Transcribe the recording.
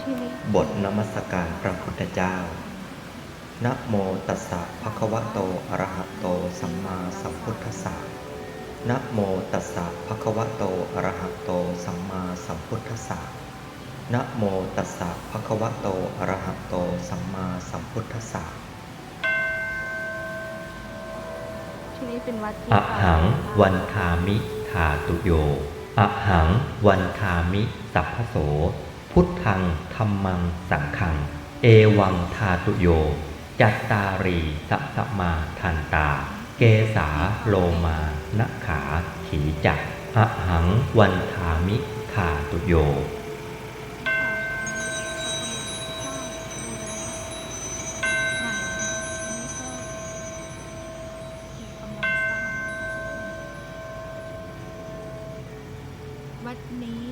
ที่นี่บทนมัสการพระพุทธเจ้า นะโมตัสสะภะคะวะโต อะระหะโต สัมมาสัมพุทธัสสะ นะโมตัสสะภะคะวะโต อะระหะโต สัมมาสัมพุทธัสสะ นะโมตัสสะภะคะวะโต อะระหะโต สัมมาสัมพุทธัสสะที่นี่เป็นวัดที่อะหังเก่าวันคามิธาตุโยอะหังวันคามิ สัพพโส พุทธังธรรมังสังขัง เอวังทาตุโย จัตตารีสัพมาทันตา เกสาโลมานะขาขีจักอหังวันธามิทาตุโยวัดนี้